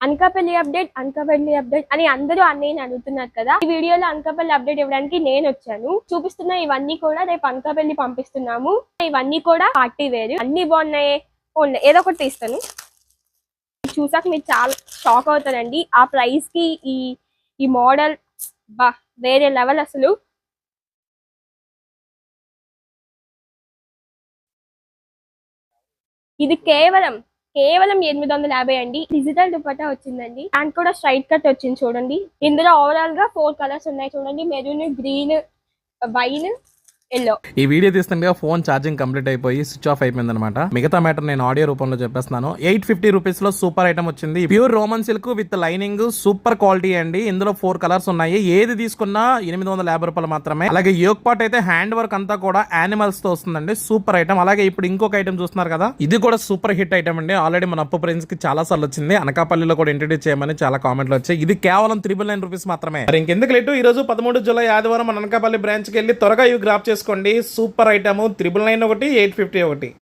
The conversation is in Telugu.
అనకాపల్లి అప్డేట్ అనకాపల్లి అప్డేట్ అని అందరూ అన్నయ్యని అడుగుతున్నారు కదా. ఈ వీడియోలో అనకాపల్లి అప్డేట్ ఇవ్వడానికి నేను వచ్చాను. చూపిస్తున్న ఇవన్నీ కూడా రేపు అనకాపల్లి పంపిస్తున్నాము. ఇవన్నీ కూడా పార్టీ వేరు. అన్ని బాగున్నాయి. ఏదో ఒకటి తీస్తాను. చూసాక మీరు చాలా షాక్ అవుతారండి. ఆ ప్రైస్కి ఈ ఈ మోడల్ బా వేరే లెవెల్ అసలు. ఇది కేవలం కేవలం ఎనిమిది వందల యాభై అండి. డిజిటల్ దుపట్టా వచ్చిందండి. అండ్ కూడా స్ట్రైట్ కట్ వచ్చింది చూడండి. ఇందులో ఓవరాల్గా ఫోర్ కలర్స్ ఉన్నాయి చూడండి. Maroon green wine yellow. ఈ వీడియో తీస్తుండగా ఫోన్ ఛార్జింగ్ కంప్లీట్ అయిపోయి స్విచ్ ఆఫ్ అయిపోయింది అనమాట మిగతా మ్యాటర్ నేను ఆడియో రూపంలో చెప్పేస్తున్నాను. ఎయిట్ ఫిఫ్టీ రూపీస్లో సూపర్ ఐటమ్ వచ్చింది. Pure Roman silk with lining super quality అండి ఇందులో ఫోర్ కలర్స్ ఉన్నాయి. ఏది తీసుకున్నా ఎనిమిది వందల యాభై రూపాయలు మాత్రమే. అలాగే యోగ్ పాట్ అయితే హ్యాండ్ వర్క్ అంతా కూడా యానిమల్స్తో వస్తుందండి. Super item. అలాగే ఇప్పుడు ఇంకొక ఐటమ్ చూస్తున్నారు కదా. ఇది కూడా సూపర్ హిట్ ఐటమ్ అండి. ఆల్రెడీ మన అప్పు ప్రిన్స్కి చాలా సార్లు వచ్చింది. అనకాపల్లిలో కూడా ఇంట్రడ్యూస్ చేయమని చాలా కామెంట్లు వచ్చాయి. ఇది కేవలం త్రిబుల్ నైన్ రూపీస్ మాత్రమే. మరి ఇంకెందుకు లేటు ఈ రోజు పదమూడు జూలై ఆదివారం మన అనకాపల్లి బ్రాంచ్కి వెళ్ళి త్వరగా ఇవి గ్రాప్ చేసుకోండి. సూపర్ ఐటమ్ త్రిబుల్ నైన్ ఒకటి ఎయిట్ ఫిఫ్టీ ఒకటి.